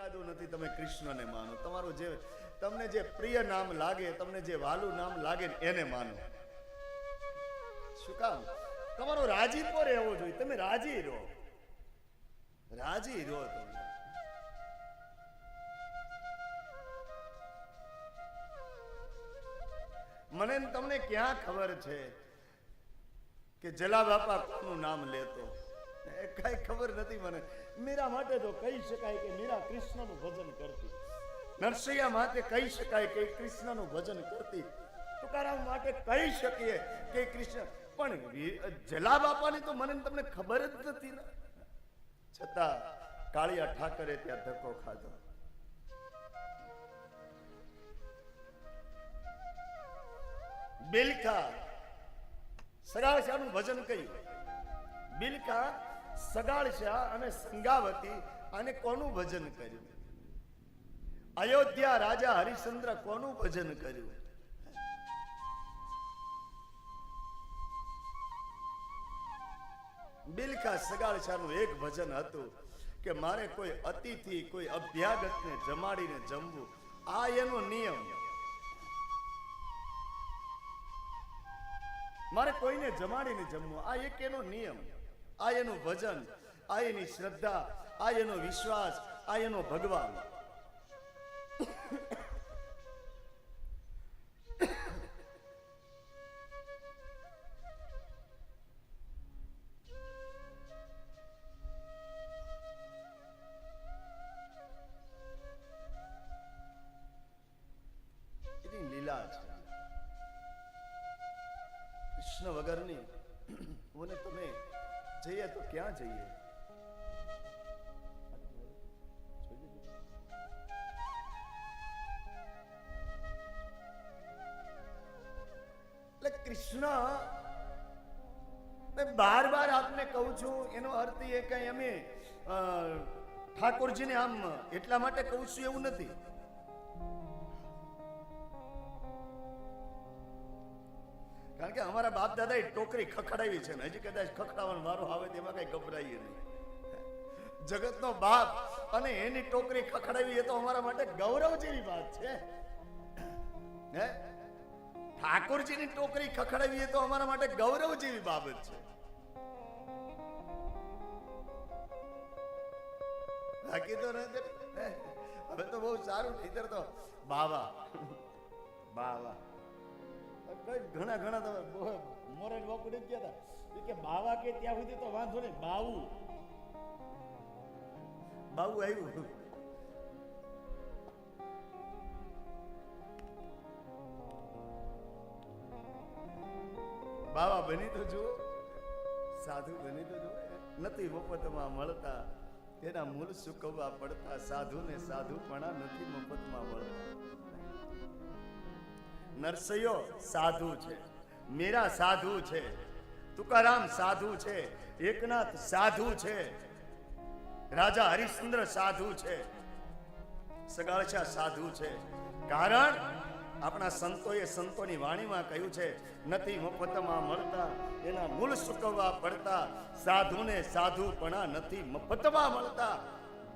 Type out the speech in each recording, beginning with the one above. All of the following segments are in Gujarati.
ઈરાદો નથી, તમે કૃષ્ણને માનો. તમારું જે તમને જે પ્રિય નામ લાગે, તમને જે વાલું નામ લાગે એને માનો. શું કામ? તમારો રાજીપો રહેવો જોઈએ? તમે રાજી રહો. રાજી રહો તમે. મને તમને ક્યાં ખબર છે કે જલા બાપા નામ લેતો? કઈ ખબર નથી મને. મીરા માટે તો કહી શકાય કે મીરા કૃષ્ણનું ભજન કરતી. નરસૈયા માટે કહી શકાય કે કૃષ્ણનું ભજન કરતી. તુકારામ માટે કહી શકીએ કે કૃષ્ણ. પણ જલા બાપાની તો મને તમને ખબર જ નથી ને. છતાં કાળિયા ઠાકરે ત્યાં ધક્કો ખાધો. બિલકા સગાળશાનું ભજન કર્યું. બિલકા સગાળશા અને સંગાવતી અને કોનું ભજન કર્યું? અયોધ્યા રાજા હરિશ્ચંદ્ર કોનું ભજન કર્યું? બિલકા સગાળશાનું એક ભજન હતું કે મારે કોઈ અતિથિ, કોઈ અભ્યાગતને જમાડીને જમવું. આ એનો નિયમ. મારે કોઈને જમાડીને જમવું. આ એક એનો નિયમ. આ એનું ભજન આ એની શ્રદ્ધા આ એનો વિશ્વાસ આ એનો ભગવાન. ક્યાં જઈએ. એટલે કૃષ્ણ બાર બાર આપને કહું છું, એનો અર્થ એ કઈ અમે ઠાકોરજીને આમ એટલા માટે કહું છું એવું નથી. કે અમારા બાપ દાદાએ ટોકરી ખખડાવી છે ને, હજી કદાચ ખખડાવવાનો વારો આવે તેમાં કઈ ગભરાઈએ નહીં. જગતનો બાપ અને એની ટોકરી ખખડાવી એ તો અમારા માટે ગૌરવ જેવી વાત છે. હે? ઠાકોરજીની ટોકરી ખખડાવી એ તો અમારા માટે ગૌરવ જેવી બાબત છે. બાકી તો હવે તો બહુ સારું. નહીતર તો બાવા. બાવા. ઘણા ઘણા મોરેલ વકુડી ગયા હતા. કે બાવા કે ત્યાં સુધી તો વાંધો નહીં, બાવું. બાવું આવ્યું બાવા બની તો જુઓ, સાધુ બની તો જુઓ. નથી મફતમાં મળતા, તેના મૂળ સુકવવા પડતા સાધુને સાધુપણા નથી મફતમાં મળતા. નરસૈયો સાધુ છે. મીરા સાધુ છે. તુકારામ સાધુ છે. એકનાથ સાધુ છે. રાજા હરિશ્ચંદ્ર સાધુ છે. સગાળશા સાધુ છે. કારણ આપણા સંતોએ સંતોની વાણીમાં કહ્યું છે, નથી મફતમાં મળતા, એના મૂળ સુકવવા પડતા, સાધુને સાધુપણા નથી મફતમાં મળતા.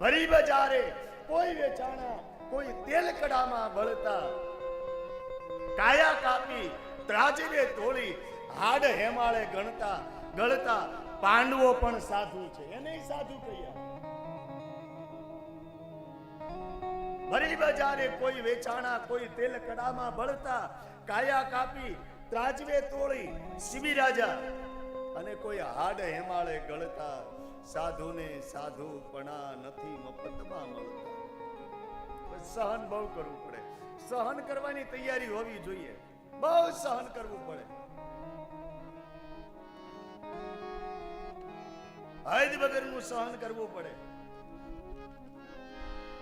ભરી બજારે કોઈ વેચાણા, કોઈ તેલ કડામાં બળતા કાયા કાપી ત્રાજવે તોડી, હાડ હેમાળે ગણતા, ગળતા, પાંડવો પણ સાધુ છે. એને સાધુ કહીએ ભરી બજારે કોઈ વેચાણા, કોઈ તેલ કડામાં બળતા, કાયા કાપી ત્રાજવે તોડી શિબી રાજા અને કોઈ હાડ હેમાળે ગળતા, સાધુને સાધુપણા નથી, મફતમાં મળતા. સહન બહુ કરવું પડે. સહન કરવાની તૈયારી હોવી જોઈએ. બહુ સહન કરવું પડે. હદ વગરનું સહન કરવું પડે.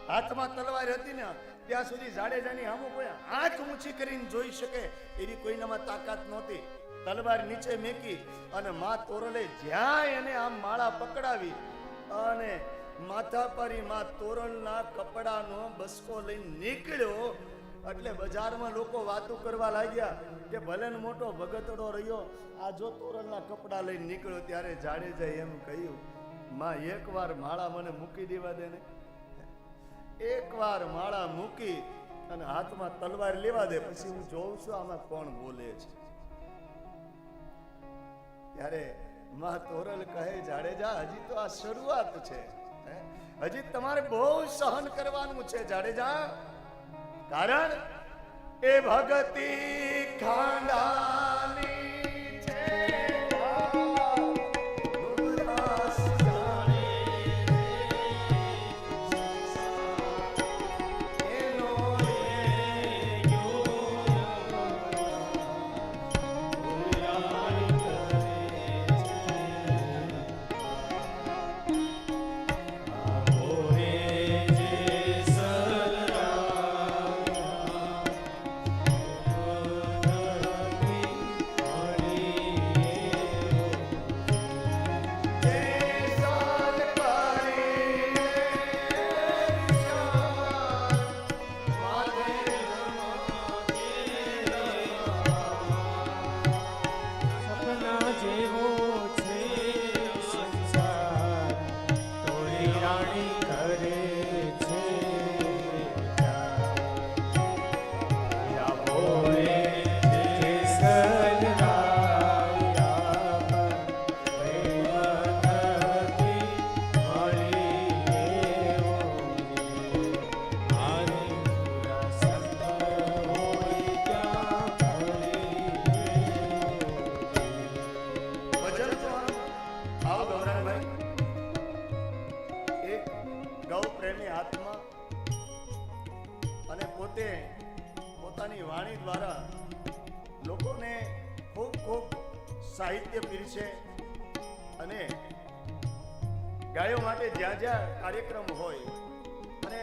હાથમાં તલવાર હતી ને, ત્યાં સુધી જાડેજાની સામું કોઈ આંખ ઊંચી કરીને જોઈ શકે એવી કોઈનામાં તાકાત નહોતી. તલવાર નીચે મેકી અને મા તોરલે જ્યાં એને આમ માળા પકડાવી અને માથા પરમાં તોરલના કપડાનો બસકો લઈને નીકળ્યો એટલે બજારમાં લોકો વાતો કરવા લાગ્યા કે ભલે મોટો ભગતડો રહ્યો, આ જો તોરણના કપડા લઈને નીકળ્યો ત્યારે જાડેજા એમ કહ્યું, માં, એકવાર માળા મને મૂકી દેવા દે ને. એકવાર માળા મૂકી અને હાથમાં તલવાર લેવા દે, પછી હું જોઉં છું આમાં કોણ બોલે છે. ત્યારે માં તોરલ કહે, જાડેજા, હજી તો આ શરૂઆત છે. હજી તમારે બહુ સહન કરવાનું છે, જાડેજા. કારણ એ ભગતી ખાંડાની દ્વારા લોકોને ખૂબ ખૂબ સાહિત્ય પીરશે અને ગાયો માટે જ્યાં જ્યાં કાર્યક્રમ હોય અને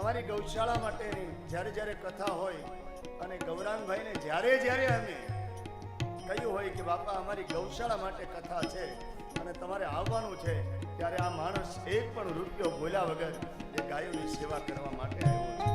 અમારી ગૌશાળા માટેની જ્યારે જ્યારે કથા હોય અને ગૌરાંગભાઈને જ્યારે જ્યારે અમે કહ્યું હોય કે બાપા, અમારી ગૌશાળા માટે કથા છે અને તમારે આવવાનું છે, ત્યારે આ માણસ એક પણ રૂપિયો બોલ્યા વગર એ ગાયોની સેવા કરવા માટે આવ્યો છે.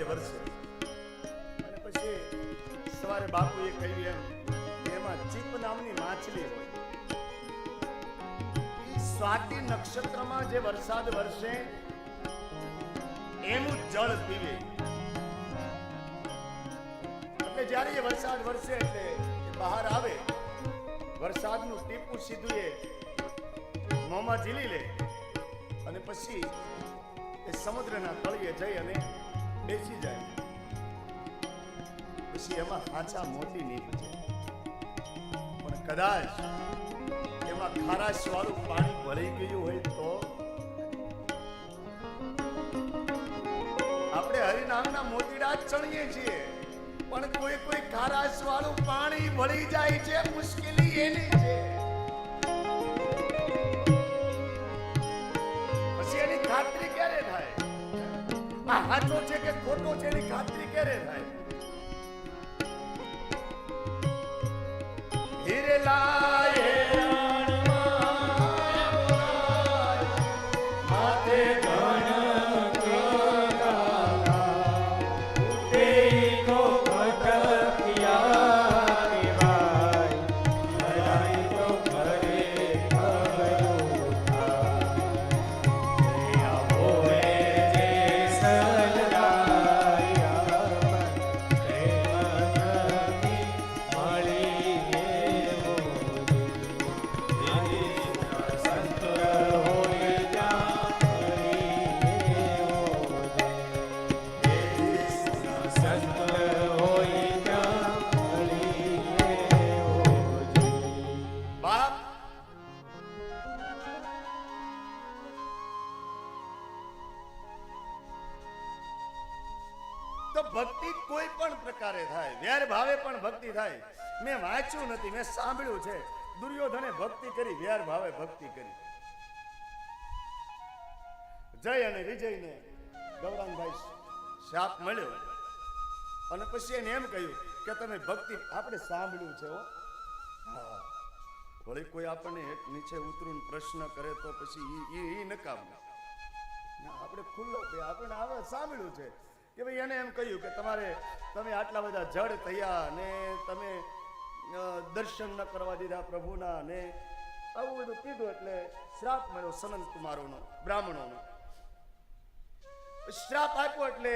ભાગે વરસે અને પછી સવારે બાપુએ કહ્યું એમ એમાં ચીપ નામની માછલી હોય. નક્ષત્રમાં જે વરસાદ વરસે, એનું જળ પીવે. એટલે જ્યારે એ વરસાદ વરસે એટલે બહાર આવે, વરસાદનું ટીપું સીધું એ મોંમાં ઝીલી લે. અને પછી એ સમુદ્રના તળિયે જઈ અને બેસી જાય. પછી એમાં હાચા મોતી નીકળે પણ કદાચ એમાં ખારાશ વાળું પાણી ભરાઈ ગયું હોય તો આપણે હરિનામના મોતીડા જ ચણીએ છીએ. પણ કોઈ કોઈ ખારાશ વાળું પાણી ભળી જાય છે, મુશ્કેલી એની છે. સાચો છે કે ખોટો છે એની ખાતરી ક્યારે થાય? હીરે વાંચ્યું નથી, મેં સાંભળ્યું છે. દુર્યોધને ભક્તિ કરી વ્યાર ભાવે ભક્તિ કરી. જય અને વિજયને ગૌરાંગભાઈ શાપ મળ્યો. અને પછી એને એમ કહ્યું કે તમે ભક્તિ આપણે સાંભળ્યું છે વળી કોઈ આપણને નીચે ઉતરું પ્રશ્ન કરે તો પછી એ નકામ. આપણે ખુલ્લો કે આપણે આવે સાંભળ્યું છે. કે ભાઈ એને એમ કહ્યું કે તમારે, તમે આટલા બધા જડ થયા ને તમે દર્શન ન કરવા દીધા પ્રભુના ને આવું બધું કીધું એટલે શ્રાપ મળ્યો સનંત કુમારોનો, બ્રાહ્મણોનો. શ્રાપ આપ્યો એટલે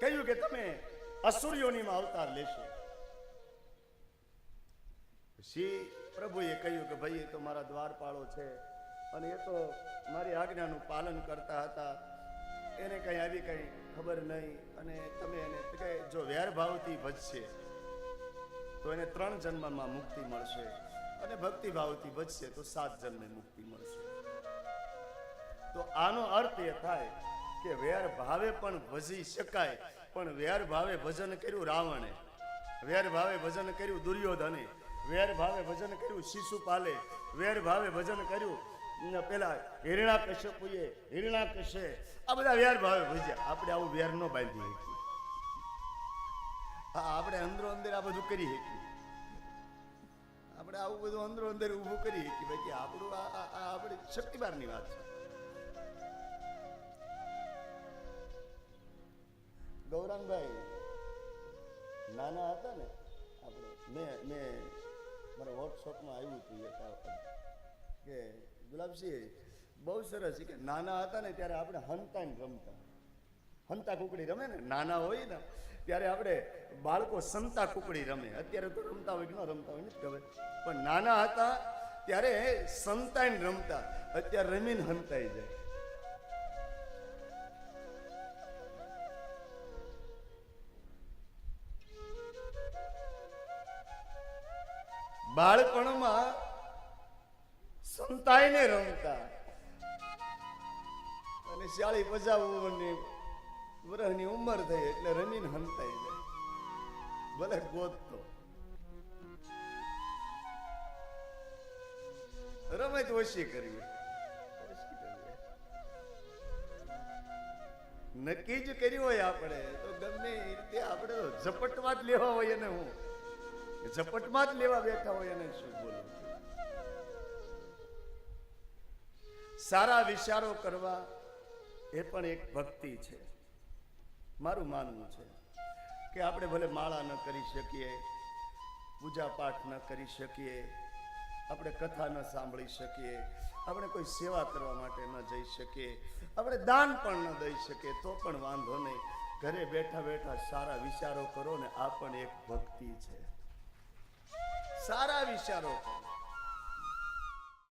કહ્યું કે તમે અસુર્યોનીમાં અવતાર લેશો. શ્રી પ્રભુએ કહ્યું કે ભાઈ એ તો મારા દ્વારપાળો છે અને એ તો મારી આજ્ઞાનું પાલન કરતા હતા. એને કઈ આવી કઈ ખબર નહીં અને તમે એને જો વેરભાવથી ભજશે. તો એને ત્રણ જન્મમાં મુક્તિ મળશે અને ભક્તિભાવથી બચશે તો સાત જન્મે મુક્તિ મળશે. તો આનો અર્થ એ થાય કે વેર ભાવે પણ ભજી શકાય, પણ વેર ભાવે ભજન કર્યું રાવણે, વેર ભાવે ભજન કર્યું દુર્યોધને, વેર ભાવે ભજન કર્યું શિશુપાલે, વેર ભાવે ભજન કર્યું પેલા હિરણા કશ્યપુએ હિરણા કશે આ બધા વેર ભાવે ભજ્યા. આપણે આવું વેર ન બાંધી શકીએ આપણે અંદરો અંદર આ બધું કરી શકીએ. આપણે આવું બધું અંદરો અંદર ઊભું કરી શકીએ. બાકી આપણું આ આપણી શક્તિ બહારની વાત છે. ગૌરાંગભાઈ નાના હતા ને, આપણે મેં મેં મારા વર્કશોપમાં આવ્યું હતું એક કે ગુલાબસિંહ બહુ સરસ કે નાના હતા ને ત્યારે આપણે હંતાઈને રમતા. હંતા કુકડી રમે ને, નાના હોય ને ત્યારે આપણે બાળકો સંતા કુકડી રમે. અત્યારે તો રમતા હોય ન રમતા હોય, નથી ખબર. પણ નાના હતા ત્યારે સંતાઈને રમતા. અત્યારે રમીને હંતાઈ જાય. બાળપણમાં સંતાઈને રમતા. અને શાળી પચાવની વર્ષની ઉંમર થઈ એટલે રમીને હંતાઈ જાય. ભલે ગોતતો. રમત ઓછી કરવી નક્કી જ કર્યું હોય આપણે, તો ગમે એ રીતે આપણે ઝપટમાં જ લેવા હોય એને હું. ઝપટમાં જ લેવા બેઠા હોય એને શું બોલું? સારા વિચારો કરવા એ પણ એક ભક્તિ છે. મારું માનવું છે કે આપણે ભલે માળા ન કરી શકીએ, પૂજા પાઠ ન કરી શકીએ, આપણે કથા ન સાંભળી શકીએ, આપણે કોઈ સેવા કરવા માટે ન જઈ શકીએ, આપણે દાન પણ ન દઈ શકીએ, તો પણ વાંધો નહીં. ઘરે બેઠા બેઠા સારા વિચારો કરો ને આ પણ એક ભક્તિ છે. સારા વિચારો કરો.